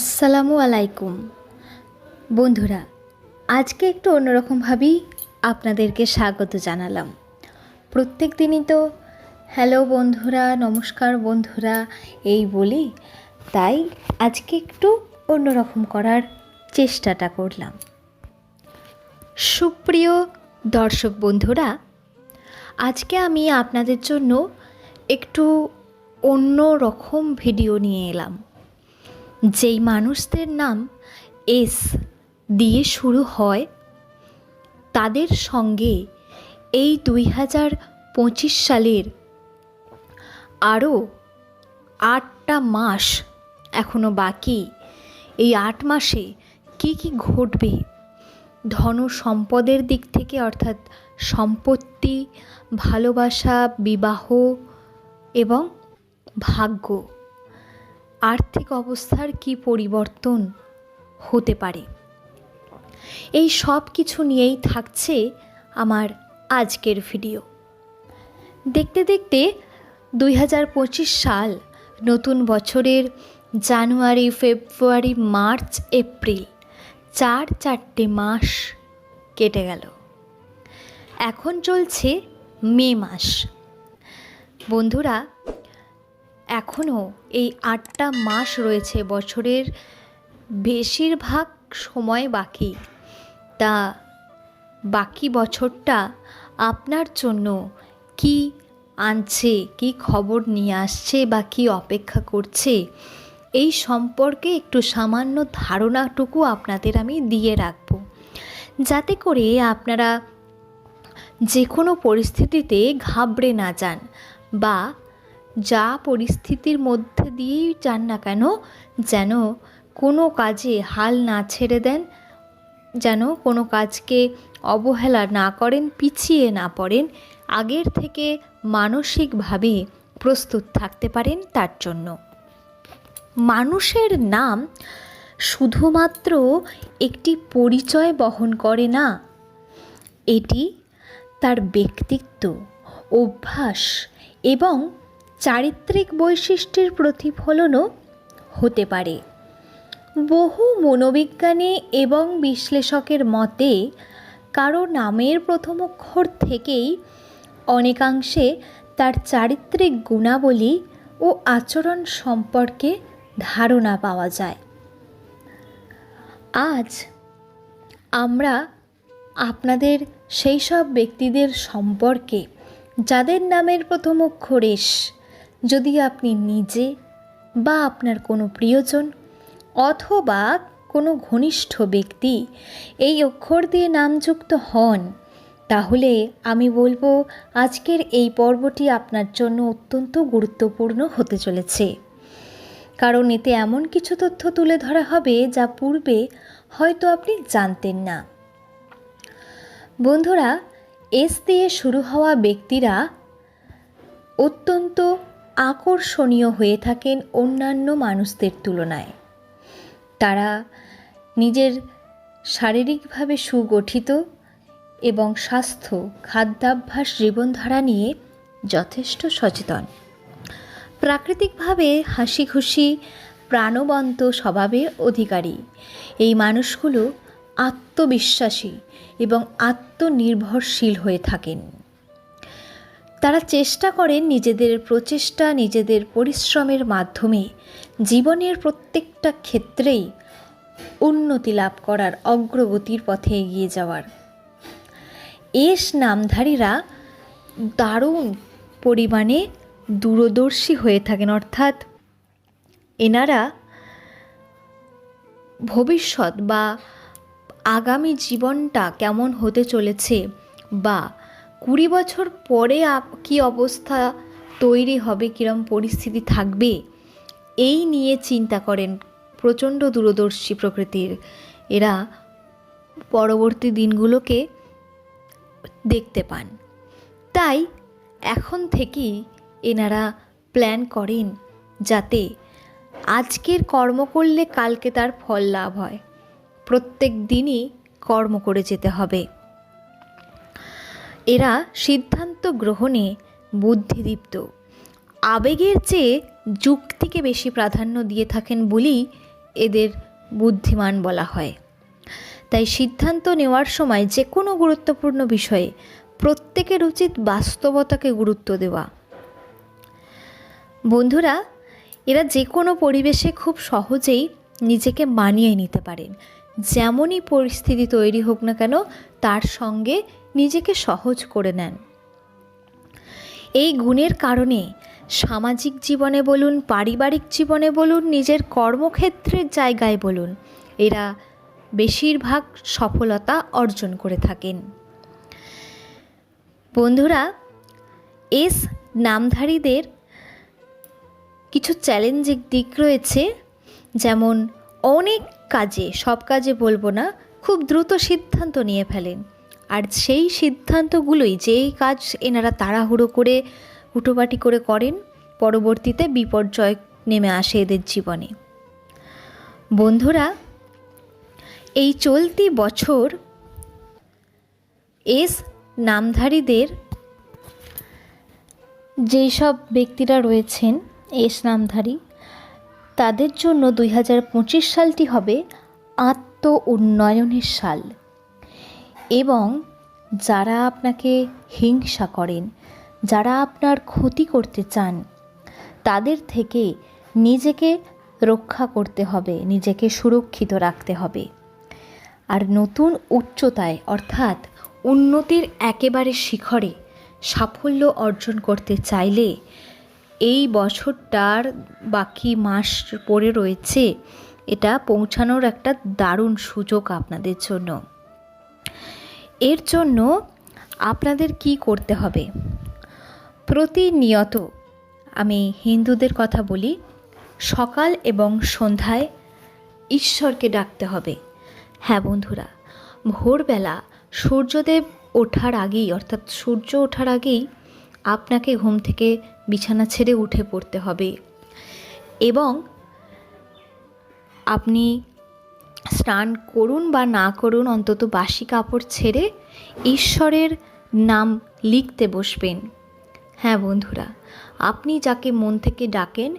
আসসালামু আলাইকুম। বন্ধুরা, আজকে একটু অন্যরকমভাবেই আপনাদেরকে স্বাগত জানালাম। প্রত্যেক দিনই তো, হ্যালো বন্ধুরা, নমস্কার বন্ধুরা, এই বলি। তাই আজকে একটু অন্যরকম করার চেষ্টাটা করলাম। সুপ্রিয় দর্শক বন্ধুরা, আজকে আমি আপনাদের জন্য একটু অন্য রকম ভিডিও নিয়ে এলাম। যেই মানুষদের নাম এস দিয়ে শুরু হয়, তাদের সঙ্গে এই দুই হাজার পঁচিশ সালের আরও আটটা মাস এখনও বাকি। এই আট মাসে কী কী ঘটবে? ধন সম্পদের দিক থেকে অর্থাৎ সম্পত্তি, ভালোবাসা, বিবাহ এবং ভাগ্য। আর্থিক অবস্থার কি পরিবর্তন হতে পারে? এই সব কিছু নিয়েই থাকছে আমার আজকের ভিডিও। দেখতে দেখতে দুই হাজার পঁচিশ সাল, নতুন বছরের জানুয়ারি, ফেব্রুয়ারি, মার্চ, এপ্রিল, চার চারটে মাস কেটে গেল। এখন চলছে মে মাস। বন্ধুরা এখনও এই আটটা মাস রয়েছে, বছরের বেশিরভাগ সময় বাকি। তা বাকি বছরটা আপনার জন্য কি আনছে, কি খবর নিয়ে আসছে বা কী অপেক্ষা করছে, এই সম্পর্কে একটু সামান্য ধারণাটুকু আপনাদের আমি দিয়ে রাখব। যাতে করে আপনারা যে কোনো পরিস্থিতিতে ঘাবড়ে না যান বা যা পরিস্থিতির মধ্যে দিয়েই যান না কেন, যেন কোনো কাজে হাল না ছেড়ে দেন, যেন কোনো কাজকে অবহেলা না করেন, পিছিয়ে না পড়েন, আগের থেকে মানসিকভাবে প্রস্তুত থাকতে পারেন তার জন্য। মানুষের নাম শুধুমাত্র একটি পরিচয় বহন করে না, এটি তার ব্যক্তিত্ব, অভ্যাস এবং চারিত্রিক বৈশিষ্ট্যের প্রতিফলনও হতে পারে। বহু মনোবিজ্ঞানী এবং বিশ্লেষকের মতে, কারও নামের প্রথম অক্ষর থেকেই অনেকাংশে তার চারিত্রিক গুণাবলী ও আচরণ সম্পর্কে ধারণা পাওয়া যায়। আজ আমরা আপনাদের সেই সব ব্যক্তিদের সম্পর্কে, যাদের নামের প্রথম অক্ষর এস যদি আপনি নিজে বা আপনার কোনো প্রিয়জন অথবা কোনো ঘনিষ্ঠ ব্যক্তি এই অক্ষর দিয়ে নামযুক্ত হন, তাহলে আমি বলব আজকের এই পর্বটি আপনার জন্য অত্যন্ত গুরুত্বপূর্ণ হতে চলেছে। কারণ এতে এমন কিছু তথ্য তুলে ধরা হবে যা পূর্বে হয়তো আপনি জানতেন না। বন্ধুরা, এস দিয়ে শুরু হওয়া ব্যক্তিরা অত্যন্ত আকর্ষণীয় হয়ে থাকেন অন্যান্য মানুষদের তুলনায়। তারা নিজের শারীরিকভাবে সুগঠিত এবং স্বাস্থ্য, খাদ্যাভ্যাস, জীবনধারা নিয়ে যথেষ্ট সচেতন। প্রাকৃতিকভাবে হাসি খুশি প্রাণবন্ত স্বভাবের অধিকারী। এই মানুষগুলো আত্মবিশ্বাসী এবং আত্মনির্ভরশীল হয়ে থাকেন। তারা চেষ্টা করেন নিজেদের প্রচেষ্টা, নিজেদের পরিশ্রমের মাধ্যমে জীবনের প্রত্যেকটা ক্ষেত্রেই উন্নতি লাভ করার অগ্রগতির পথে এগিয়ে যাওয়ার। এস নামধারীরা দারুণ পরিমাণে দূরদর্শী হয়ে থাকেন, অর্থাৎ এনারা ভবিষ্যৎ বা আগামী জীবনটা কেমন হতে চলেছে বা কুড়ি বছর পরে কী অবস্থা তৈরি হবে, কীরম পরিস্থিতি থাকবে, এই নিয়ে চিন্তা করেন প্রচণ্ড দূরদর্শী প্রকৃতির। এরা পরবর্তী দিনগুলোকে দেখতে পান। তাই এখন থেকেই এনারা প্ল্যান করেন যাতে আজকের কর্ম করলে কালকে তার ফল লাভ হয়। প্রত্যেক দিনই কর্ম করে যেতে হবে। এরা সিদ্ধান্ত গ্রহণে বুদ্ধিদীপ্ত। আবেগের চেয়ে যুক্তিকে বেশি প্রাধান্য দিয়ে থাকেন বলেই এদের বুদ্ধিমান বলা হয়। তাই সিদ্ধান্ত নেওয়ার সময় যে কোনো গুরুত্বপূর্ণ বিষয়ে প্রত্যেকের উচিত বাস্তবতাকে গুরুত্ব দেওয়া। বন্ধুরা, এরা যে কোনো পরিবেশে খুব সহজেই নিজেকে মানিয়ে নিতে পারেন। যেমনই পরিস্থিতি তৈরি হোক না কেন, তার সঙ্গে নিজেকে সহজ করে নেন। এই গুণের কারণে সামাজিক জীবনে বলুন, পারিবারিক জীবনে বলুন, নিজের কর্মক্ষেত্রের জায়গায় বলুন, এরা বেশিরভাগ সফলতা অর্জন করে থাকেন। বন্ধুরা, এস নামধারীদের কিছু চ্যালেঞ্জিং দিক রয়েছে, যেমন অনেক কাজে, সব কাজে বলব না, খুব দ্রুত সিদ্ধান্ত নিয়ে ফেলেন। আর সেই সিদ্ধান্তগুলোই যেই কাজ এনারা তাড়াহুড়ো করে হুটোপাটি করে করেন, পরবর্তীতে বিপর্যয় নেমে আসে এদের জীবনে। বন্ধুরা, এই চলতি বছর এস নামধারীদের যেই সব ব্যক্তিরা রয়েছেন, এস নামধারী তাদের জন্য দুই হাজার পঁচিশ সালটি হবে আত্ম উন্নয়নের সাল। এবং যারা আপনাকে হিংসা করেন, যারা আপনার ক্ষতি করতে চান, তাদের থেকে নিজেকে রক্ষা করতে হবে, নিজেকে সুরক্ষিত রাখতে হবে। আর নতুন উচ্চতায়, অর্থাৎ উন্নতির একেবারে শিখরে সাফল্য অর্জন করতে চাইলে এই বছরটার বাকি মাস পড়ে রয়েছে, এটা পৌঁছানোর একটা দারুণ সুযোগ আপনাদের জন্য। এর জন্য আপনাদের কি করতে হবে? প্রতিনিয়ত আমি হিন্দুদের কথা বলি, সকাল এবং সন্ধ্যায় ঈশ্বরকে ডাকতে হবে। হ্যাঁ বন্ধুরা, ভোরবেলা সূর্যদেব ওঠার আগেই, অর্থাৎ সূর্য ওঠার আগেই আপনাকে ঘুম থেকে বিছানা ছেড়ে উঠে পড়তে হবে। এবং আপনি স্নান করুন বা না করুন, অন্তত বাসি কাপড় ছেড়ে ঈশ্বরের নাম লিখতে বসবেন। হ্যাঁ বন্ধুরা, আপনি যাকে মন থেকে ডাকেন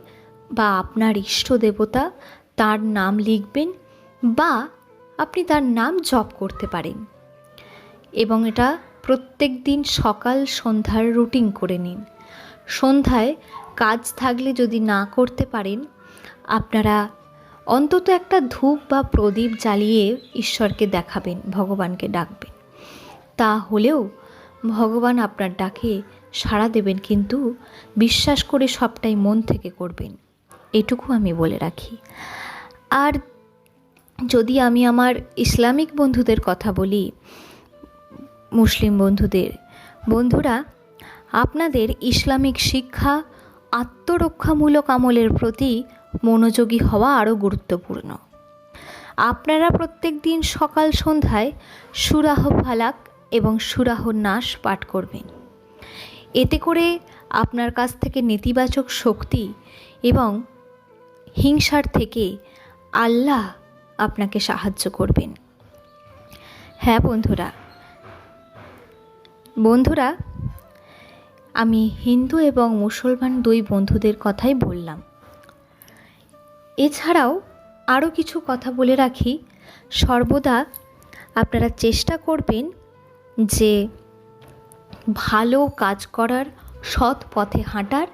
বা আপনার ইষ্ট দেবতা তার নাম লিখবেন বা আপনি তার নাম জপ করতে পারেন। এবং এটা প্রত্যেক দিন সকাল সন্ধ্যার রুটিন করে নিন। সন্ধ্যায় কাজ থাকলে যদি না করতে পারেন, আপনারা অন্তত একটা ধূপ বা প্রদীপ জ্বালিয়ে ঈশ্বরকে দেখাবেন, ভগবানকে ডাকবেন। তা হলেও ভগবান আপনার ডাকে সাড়া দেবেন, কিন্তু বিশ্বাস করে সবটাই মন থেকে করবেন। এটুকু আমি বলে রাখি। আর যদি আমি আমার ইসলামিক বন্ধুদের কথা বলি, মুসলিম বন্ধুদের, বন্ধুরা আপনাদের ইসলামিক শিক্ষা আত্মরক্ষামূলক আমলের প্রতি মনোযোগী হওয়া আরও গুরুত্বপূর্ণ। আপনারা প্রত্যেক দিন সকাল সন্ধ্যায় সুরাহ ফালাক এবং সুরাহ নাশ পাঠ করবেন। এতে করে আপনার কাছ থেকে নেতিবাচক শক্তি এবং হিংসার থেকে আল্লাহ আপনাকে সাহায্য করবেন। হ্যাঁ বন্ধুরা বন্ধুরা আমি হিন্দু এবং মুসলমান দুই বন্ধুদের কথাই বললাম। এছাড়াও আরও কিছু কথা বলে রাখি। সর্বদা আপনারা চেষ্টা করবেন যে ভালো কাজ করার, সৎ পথে হাঁটার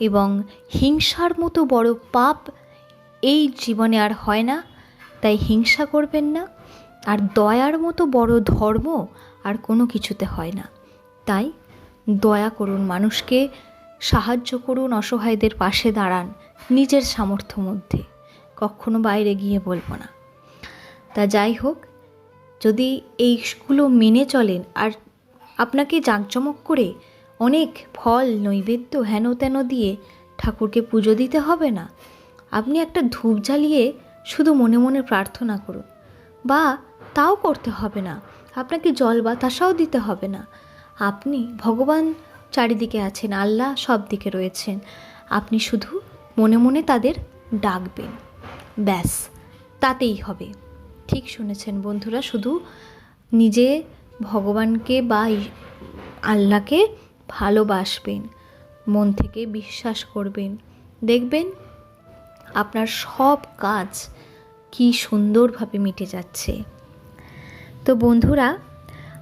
এবং হিংসার মতো বড় পাপ এই জীবনে আর হয় না। তাই হিংসা করবেন না। আর দয়ার মতো বড় ধর্ম আর কোনো কিছুতে হয় না। তাই দয়া করুন মানুষকে, সাহায্য করুন অসহায়দের পাশে দাঁড়ান নিজের সামর্থ্য মধ্যে, কখনো বাইরে গিয়ে বলব না। তা যাই হোক, যদি এইগুলো মেনে চলেন, আর আপনাকে জাঁকজমক করে অনেক ফল, নৈবেদ্য হেন তেন দিয়ে ঠাকুরকে পুজো দিতে হবে না? আপনি একটা ধূপ জ্বালিয়ে শুধু মনে মনে প্রার্থনা করুন, বা তাও করতে হবে না। আপনাকে জল বাতাসাও দিতে হবে না। আপনি ভগবান চারিদিকে আছেন, আল্লাহ সব দিকে রয়েছেন। আপনি শুধু মনে মনে তাদের ডাকবেন। ব্যাস, তাতেই হবে। ঠিক শুনেছেন বন্ধুরা, শুধু নিজে ভগবানকে বা আল্লাহকে ভালোবাসবেন, মন থেকে বিশ্বাস করবেন। দেখবেন আপনার সব কাজ কি সুন্দরভাবে মিটে যাচ্ছে। তো বন্ধুরা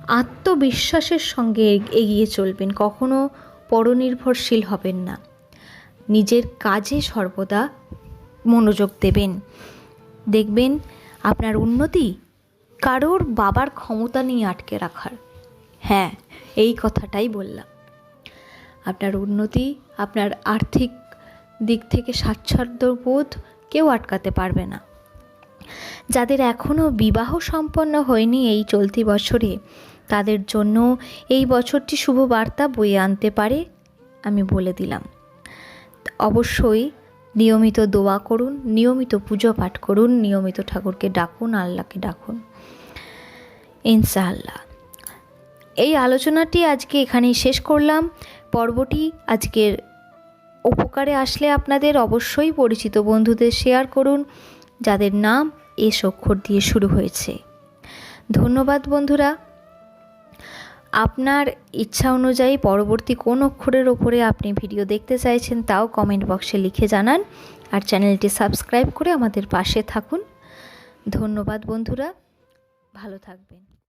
আত্মবিশ্বাসের সঙ্গে এগিয়ে চলবেন, কখনো পরনির্ভরশীল হবেন না। নিজের কাজে সর্বদা মনোযোগ দেবেন। দেখবেন আপনার উন্নতি কারোর বাবার ক্ষমতা নিয়ে আটকে রাখার। হ্যাঁ এই কথাটাই বললাম। আপনার উন্নতি আপনার আর্থিক দিক থেকে স্বাচ্ছন্দ্য বোধ কেউ আটকাতে পারবে না। যাদের এখনও বিবাহ সম্পন্ন হয়নি এই চলতি বছরে তাদের জন্য এই বছরটি শুভ বার্তা বয়ে আনতে পারে, আমি বলে দিলাম। অবশ্যই নিয়মিত দোয়া করুন, নিয়মিত পুজো পাঠ করুন, নিয়মিত ঠাকুরকে ডাকুন, আল্লাহকে ডাকুন। ইনশাআল্লাহ। এই আলোচনাটি আজকে এখানেই শেষ করলাম। পর্বটি আজকের উপকারে আসলে আপনাদের অবশ্যই পরিচিত বন্ধুদের শেয়ার করুন, যাদের নাম এস অক্ষর দিয়ে শুরু হয়েছে। ধন্যবাদ বন্ধুরা। আপনার ইচ্ছা অনুযায়ী পরবর্তী কোন অক্ষরের ওপরে আপনি ভিডিও দেখতে চাইছেন তাও কমেন্ট বক্সে লিখে জানান আর চ্যানেলটি সাবস্ক্রাইব করে আমাদের পাশে থাকুন। ধন্যবাদ বন্ধুরা, ভালো থাকবেন।